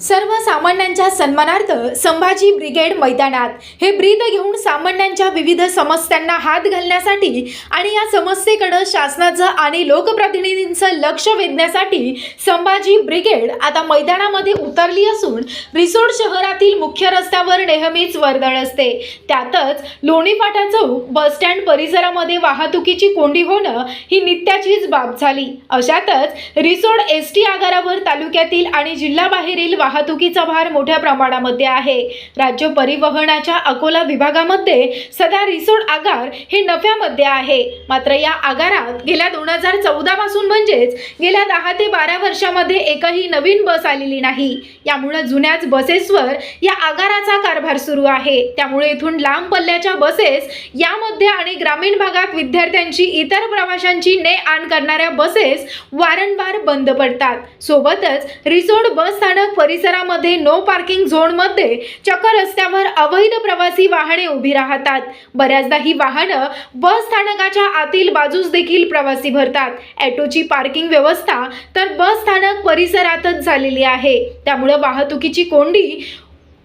सर्वसामान्यांच्या सन्मानार्थ संभाजी ब्रिगेड मैदानात हे ब्रीद घेऊन सामान्यांच्या विविध समस्यांना हात घालण्यासाठी आणि या समस्येकडं शासनाचं आणि लोकप्रतिनिधींचं लक्ष वेधण्यासाठी संभाजी ब्रिगेड आता मैदानामध्ये उतरली असून रिसोड शहरातील मुख्य रस्त्यावर नेहमीच वर्दळ असते. त्यातच लोणी चौक चौक बसस्टँड परिसरामध्ये वाहतुकीची कोंडी होणं ही नित्याचीच बाब झाली. अशातच रिसोड एस टी आगारावर तालुक्यातील आणि जिल्हाबाहेरील वाहतुकीचा भार मोठ्या प्रमाणामध्ये आहे. राज्य परिवहनाच्या अकोला विभागामध्ये सध्या रिसोड आगार हे नफ्यामध्ये आहे. मात्र या आगारात गेल्या दोन हजार चौदापासून म्हणजेच गेल्या दहा ते बारा वर्षामध्ये एकही नवीन बस आलेली नाही. यामुळे जुन्याच बसेसवर या आगाराचा कारभार सुरू आहे. त्यामुळे इथून लांब पल्ल्याच्या बसेस यामध्ये आणि ग्रामीण भागात विद्यार्थ्यांची इतर प्रवाशांची ने आण करणाऱ्या बसेस वारंवार बंद पडतात. सोबतच रिसोड बस स्थानक परिसरामध्ये नो पार्किंग झोनमध्ये चक्क रस्त्यावर अवैध प्रवासी वाहने उभी राहतात. बऱ्याचदा ही वाहनं बस स्थानकाच्या आतील बाजूस देखील प्रवासी भरतात. ॲटोची पार्किंग व्यवस्था तर बस स्थानक परिसरातच झालेली आहे. त्यामुळं वाहतुकीची कोंडी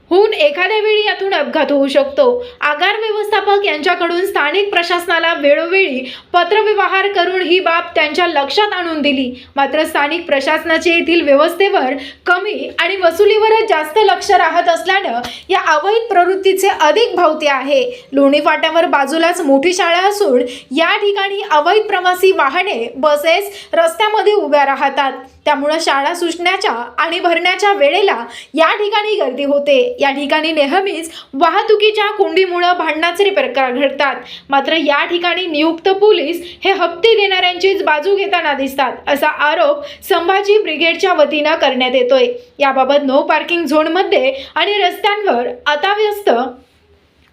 होऊन एखाद्या वेळी यातून अपघात होऊ शकतो. आगार व्यवस्थापक यांच्याकडून स्थानिक प्रशासनाला वेळोवेळी पत्रव्यवहार करून ही बाब त्यांच्या लक्षात आणून दिली. मात्र स्थानिक प्रशासनाचे येथील व्यवस्थेवर कमी आणि वसुलीवरच जास्त लक्ष राहत असल्यानं या अवैध प्रवृत्तीचे अधिक भावते आहे. लोणी फाट्यावर बाजूलाच मोठी शाळा असून या ठिकाणी अवैध प्रवासी वाहने बसेस रस्त्यामध्ये उभ्या राहतात. त्यामुळं शाळा सुटण्याच्या आणि भरण्याच्या वेळेला या ठिकाणी गर्दी होते. या ठिकाणी नेहमीच वाहतुकीच्या कोंडीमुळं भांडणाचे प्रकार घडतात. मात्र या ठिकाणी नियुक्त पोलीस हे हप्ते देणाऱ्यांचीच बाजू घेताना दिसतात असा आरोप संभाजी ब्रिगेडच्या वतीनं करण्यात येतोय. याबाबत नो पार्किंग झोनमध्ये आणि रस्त्यांवर अताव्यस्त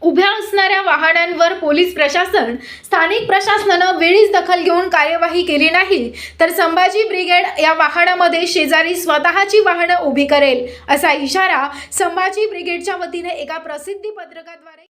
उभ्या असणाऱ्या वाहनांवर पोलीस प्रशासन स्थानिक प्रशासनानं वेळीच दखल घेऊन कार्यवाही केली नाही तर संभाजी ब्रिगेड या वाहनामध्ये शेजारी स्वतःची वाहनं उभी करेल असा इशारा संभाजी ब्रिगेडच्या वतीने एका प्रसिद्धी पत्रकाद्वारे